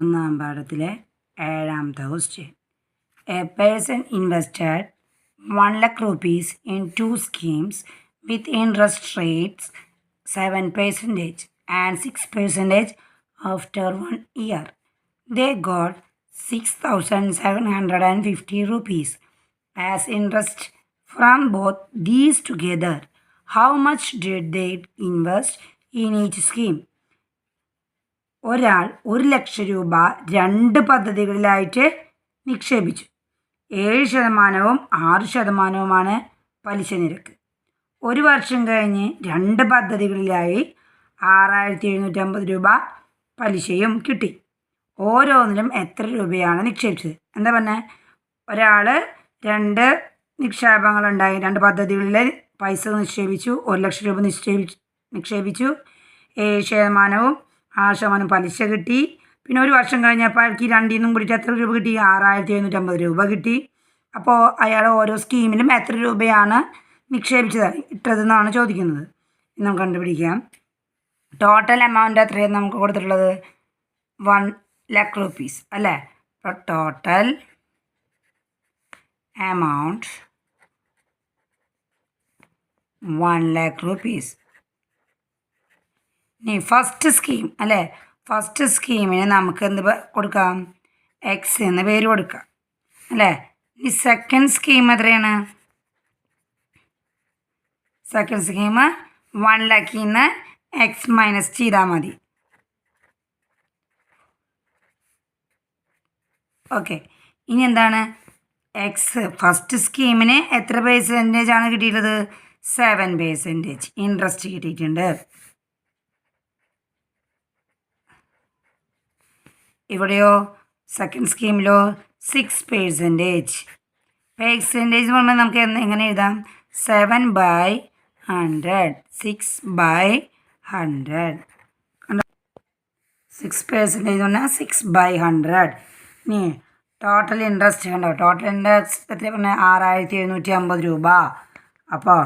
ഒന്നാം പാഠത്തിലെ ഏഴാമത്തെ question a person invested one lakh rupees in two schemes with interest rates seven percentage and six percentage after one year they got six thousand seven hundred and fifty rupees as interest from both these together how much did they invest in each scheme ഒരാൾ ഒരു ലക്ഷം രൂപ രണ്ട് പദ്ധതികളിലായിട്ട് നിക്ഷേപിച്ചു. ഏഴ് ശതമാനവും ആറ് ശതമാനവുമാണ് പലിശ നിരക്ക്. ഒരു വർഷം കഴിഞ്ഞ് രണ്ട് പദ്ധതികളിലായി ആറായിരത്തി എഴുന്നൂറ്റമ്പത് രൂപ പലിശയും കിട്ടി. ഓരോന്നിലും എത്ര രൂപയാണ് നിക്ഷേപിച്ചത്? എന്താ പറഞ്ഞാൽ ഒരാൾ രണ്ട് നിക്ഷേപങ്ങളുണ്ടായി രണ്ട് പദ്ധതികളിൽ പൈസ നിക്ഷേപിച്ചു ഒരു ലക്ഷം രൂപ നിക്ഷേപിച്ചു നിക്ഷേപിച്ചു. ഏഴ് ശതമാനവും ആറ് ശതമാനം പലിശ കിട്ടി. പിന്നെ ഒരു വർഷം കഴിഞ്ഞപ്പോൾ അയാൾക്ക് രണ്ടിൽ നിന്നും കൂടിയിട്ട് എത്ര രൂപ കിട്ടി? ആറായിരത്തി എഴുന്നൂറ്റമ്പത് രൂപ കിട്ടി. അപ്പോൾ അയാൾ ഓരോ സ്കീമിലും എത്ര രൂപയാണ് നിക്ഷേപിച്ചത്? ഇട്ടതെന്നാണ് ചോദിക്കുന്നത്. നമുക്ക് കണ്ടുപിടിക്കാം. ടോട്ടൽ എമൗണ്ട് എത്രയാണ് നമുക്ക് കൊടുത്തിട്ടുള്ളത്? വൺ ലാക്ക് റുപ്പീസ് അല്ലേ? Total amount one lakh rupees ഇനി ഫസ്റ്റ് സ്കീം അല്ലേ? ഫസ്റ്റ് സ്കീമിന് നമുക്ക് എന്ത് കൊടുക്കാം? എക്സ് എന്ന് പേര് കൊടുക്കാം. അല്ലേ? ഇനി സെക്കൻഡ് സ്കീം എത്രയാണ്? സെക്കൻഡ് സ്കീം വൺ ലാക്കിൽ നിന്ന് എക്സ് മൈനസ് ചെയ്താൽ മതി. ഓക്കെ ഇനി എന്താണ്? എക്സ് ഫസ്റ്റ് സ്കീമിന് എത്ര പേഴ്സന്റേജ് ആണ് കിട്ടിയിട്ടുള്ളത്? സെവൻ പേഴ്സന്റേജ് ഇൻട്രസ്റ്റ് കിട്ടിയിട്ടുണ്ട്. ഇവിടെയോ? സെക്കൻഡ് സ്കീമിലോ സിക്സ് പേഴ്സന്റേജ് പേഴ്സന്റേജ് എന്ന് പറയുമ്പോൾ നമുക്ക് എങ്ങനെ എഴുതാം? Seven by hundred six by hundred six percentage എന്ന് പറഞ്ഞാൽ സിക്സ് ബൈ ഹൺഡ്രഡ് ഇനി ടോട്ടൽ ഇൻട്രസ്റ്റ് കണ്ടോ? ടോട്ടൽ ഇൻട്രസ്റ്റ് എത്ര പറഞ്ഞാൽ ആറായിരത്തി എഴുന്നൂറ്റി അമ്പത് രൂപ. അപ്പോൾ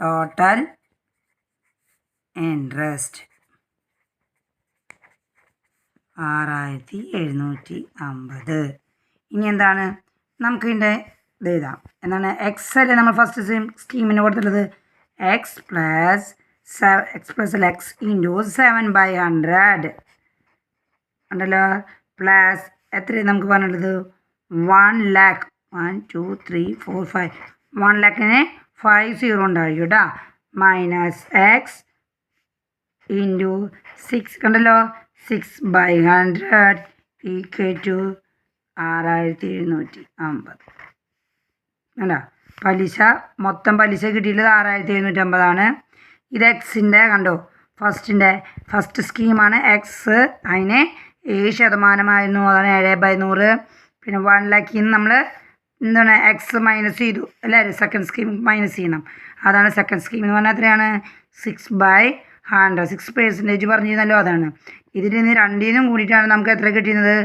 ടോട്ടൽ ഇൻട്രസ്റ്റ് ആറായിരത്തി എഴുന്നൂറ്റി അമ്പത് ഇനി എന്താണ്? നമുക്ക് ഇതിന്റെ ഇത് എഴുതാം. എന്താണ്? എക്സ് അല്ലേ നമ്മൾ ഫസ്റ്റ് സെയിം സ്കീമിന് കൊടുത്തിട്ടുള്ളത്? X plus seven x plus x into seven by hundred ഉണ്ടല്ലോ പ്ലസ് എത്രയാണ് നമുക്ക് പറഞ്ഞിട്ടുള്ളത്? One lakh one two three four five one ലാക്കിന് five zero ഉണ്ടായിരിക്കും കേട്ടോ. മൈനസ് എക്സ് ഇന്റു സിക്സ് കണ്ടല്ലോ? Six by hundred equal to ആറായിരത്തി എഴുന്നൂറ്റി അമ്പത്. അല്ല പലിശ മൊത്തം പലിശ കിട്ടിയിട്ടുള്ളത് ആറായിരത്തി എഴുന്നൂറ്റി അമ്പതാണ് ഇത് എക്സിന്റെ കണ്ടോ ഫസ്റ്റിന്റെ ഫസ്റ്റ് സ്കീമാണ് എക്സ് അതിന് ഏഴ് ശതമാനമായിരുന്നു. അതാണ് ഏഴ് ബൈ നൂറ്. പിന്നെ വൺ ലാക്കിൽ നിന്ന് നമ്മൾ എന്താണ് എക്സ് മൈനസ് ചെയ്തു. അല്ലേ? സെക്കൻഡ് സ്കീം മൈനസ് ചെയ്യണം. അതാണ് സെക്കൻഡ് സ്കീം എന്ന് പറഞ്ഞാൽ എത്രയാണ്? Six by hundred six percentage പറഞ്ഞിരുന്നല്ലോ അതാണ്. ഇതിൽ നിന്ന് രണ്ടിനും കൂടിയിട്ടാണ് നമുക്ക് എത്ര കിട്ടിയത്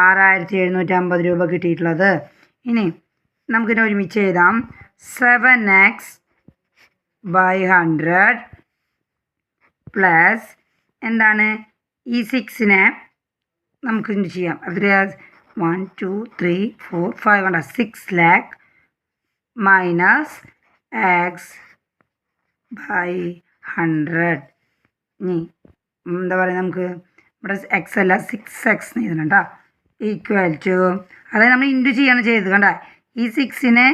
ആറായിരത്തി എഴുന്നൂറ്റി അമ്പത് രൂപ കിട്ടിയിട്ടുള്ളത്. ഇനി നമുക്കിതിനെ ഒരുമിച്ച് എഴുതാം. Seven x by hundred plus എന്താണ്? ഈ സിക്സിനെ നമുക്ക് ചെയ്യാം? എത്രയാ one two three four five hundred six lakh minus x by hundred ഇനി എന്താ പറയുക നമുക്ക് ഇവിടെ എക്സ് അല്ല സിക്സ് എക്സ് എഴുതണം ഈക്വൽ ടു അതായത് നമ്മൾ ഇന്റു ചെയ്യാണ് ചെയ്തത് കണ്ട? ഈ സിക്സിനെ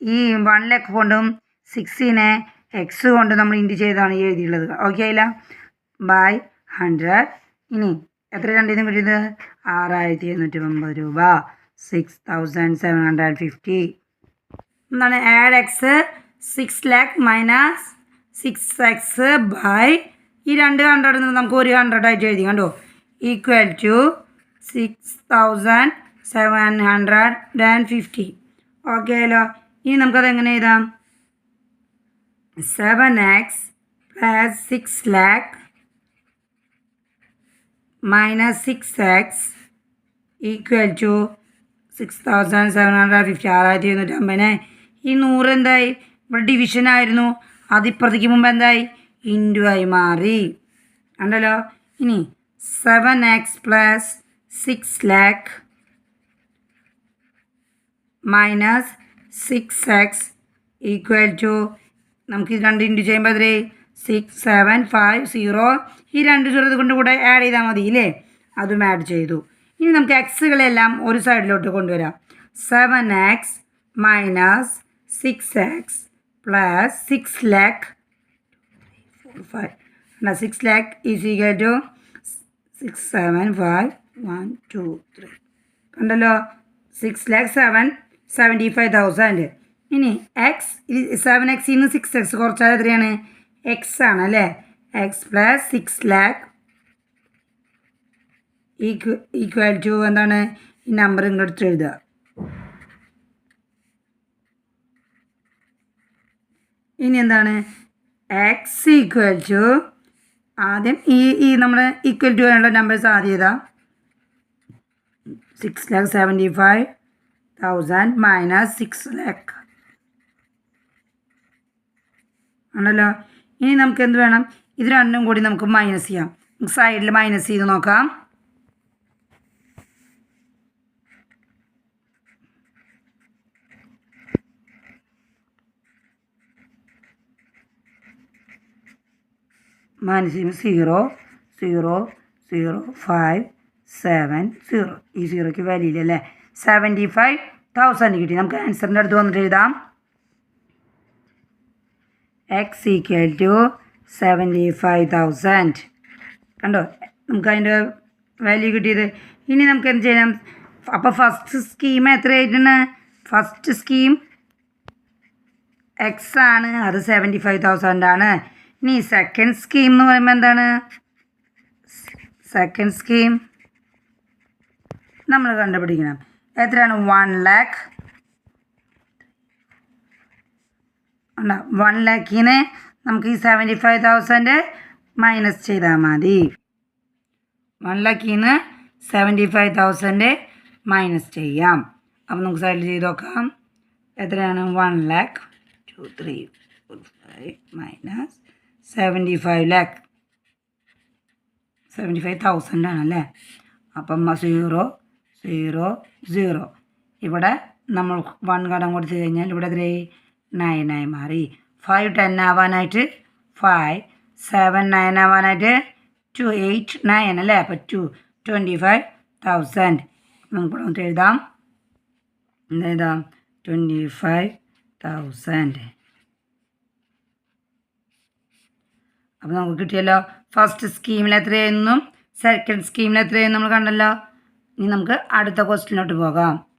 ഈ വൺ ലാക്ക് കൊണ്ടും സിക്സിനെ എക്സ് കൊണ്ടും നമ്മൾ ഇന്റു ചെയ്താണ് ഈ എഴുതിയുള്ളത് ഓക്കെ അല്ല ബൈ ഹൺഡ്രഡ് ഇനി എത്ര രണ്ടിൽ നിന്ന് കിട്ടിയത്? ആറായിരത്തി എഴുന്നൂറ്റി അമ്പത് രൂപ. Six thousand seven hundred fifty എന്താണ്? Add x six lakh minus six x by ഈ രണ്ട് ഹൺഡ്രഡിൽ നിന്ന് നമുക്ക് ഒരു ഹൺഡ്രഡ് ആയിട്ട് എഴുതി കണ്ടോ? Equal to six thousand seven hundred and fifty okay അല്ലോ. ഇനി നമുക്കത് എങ്ങനെ എഴുതാം? Seven x plus six lakh minus six x equal to six thousand seven hundred fifty ആറായിരത്തി എഴുന്നൂറ്റി അമ്പതിന് ഈ നൂറ് എന്തായി? ഇവിടെ ഡിവിഷൻ ആയിരുന്നു. അതിപ്പുറത്തേക്ക് മുമ്പ് എന്തായി? ഇന്റു ആയി മാറി. ഉണ്ടല്ലോ ഇനി seven x plus six lakh minus six x equal to നമുക്ക് ഇത് രണ്ട് ഇന്റു ചെയ്യുമ്പോൾ അതിൽ സിക്സ് സെവൻ ഫൈവ് സീറോ ഈ രണ്ട് ചെറുത് കൊണ്ട് കൂടെ ആഡ് ചെയ്താൽ മതി ഇല്ലേ? അതും ആഡ് ചെയ്തു. ഇനി നമുക്ക് എക്സുകളെല്ലാം ഒരു സൈഡിലോട്ട് കൊണ്ടുവരാം. Seven x minus six x plus six lakh five six lakh is equal to six seven five one two three കണ്ടല്ലോ? Six lakh seven seventy five thousand ഇനി എക്സ് സെവൻ എക്സിൽ നിന്ന് സിക്സ് എക്സ് കുറച്ചാൽ എത്രയാണ്? എക്സ് ആണ് അല്ലേ? X plus six lakh equal equal to എന്താണ്? ഈ നമ്പർ ഇങ്ങോട്ട് എഴുതുക. ഇനി എന്താണ്? എക്സ് ഈക്വൽ ടു ആദ്യം ഈ ഈ നമ്മുടെ ഈക്വൽ ടു ആയുള്ള നമ്പേഴ്സ് ആദ്യം ഇതാ. Six lakh seventy five thousand minus six lakh ആണല്ലോ? ഇനി നമുക്ക് എന്ത് വേണം? ഇത് രണ്ടും കൂടി നമുക്ക് മൈനസ് ചെയ്യാം. സൈഡിൽ മൈനസ് ചെയ്ത് നോക്കാം. മൈനസ് ചെയ്യുമ്പോൾ zero zero zero five seven zero ഈ സീറോയ്ക്ക് വാല്യൂ ഇല്ല? അല്ലേ സെവന്റി ഫൈവ് തൗസൻഡ് കിട്ടി. നമുക്ക് ആൻസറിന്റെ അടുത്ത് വന്നിട്ട് എഴുതാം. X equal to seventy five thousand കണ്ടോ? നമുക്ക് അതിന്റെ വാല്യൂ കിട്ടിയത്. ഇനി നമുക്ക് എന്ത് ചെയ്യാം അപ്പോൾ ഫസ്റ്റ് സ്കീം എത്രയായിട്ടാണ് ഫസ്റ്റ് സ്കീം എക്സ് ആണ്. അത് സെവന്റി ഫൈവ് തൗസൻഡ് ആണ്. ഇനി സെക്കൻഡ് സ്കീം എന്ന് പറയുമ്പോൾ എന്താണ്? സെക്കൻഡ് സ്കീം നമ്മൾ കണ്ടുപിടിക്കണം. എത്രയാണ്? വൺ ലാക്ക് വൺ ലാക്കിന് നമുക്ക് ഈ സെവന്റി ഫൈവ് തൗസൻഡ് മൈനസ് ചെയ്താൽ മതി. വൺ ലാക്കിന്ന് സെവന്റി ഫൈവ് തൗസൻഡ് മൈനസ് ചെയ്യാം. അപ്പം നമുക്ക് സൈഡിൽ ചെയ്ത് നോക്കാം. എത്രയാണ്? One lakh two three five minus seventy five lakh. Seventy five thousand ആണല്ലേ അപ്പം സീറോ സീറോ സീറോ ഇവിടെ നമ്മൾ വൺ കടം കൊടുത്തു കഴിഞ്ഞാൽ ഇവിടെ എത്ര നയൻ ആയി മാറി. ഫൈവ് ടെൻ ആവാനായിട്ട് ഫൈവ് സെവൻ നയൻ ആവാനായിട്ട് ടു എയ്റ്റ് നയൻ അല്ലേ? അപ്പോൾ ടു ട്വന്റി ഫൈവ് തൗസൻഡ് നമുക്ക് ഇവിടെ വന്നിട്ട് എഴുതാം. എന്താ എഴുതാം? ട്വന്റി ഫൈവ് തൗസൻഡ് അപ്പോൾ നമുക്ക് കിട്ടിയല്ലോ ഫസ്റ്റ് സ്കീമിൽ എത്രയായിരുന്നു? സെക്കൻഡ് സ്കീമിൽ എത്രയായിരുന്നു നമ്മൾ കണ്ടല്ലോ? ഇനി നമുക്ക് അടുത്ത ക്വസ്റ്റിനോട്ട് പോകാം.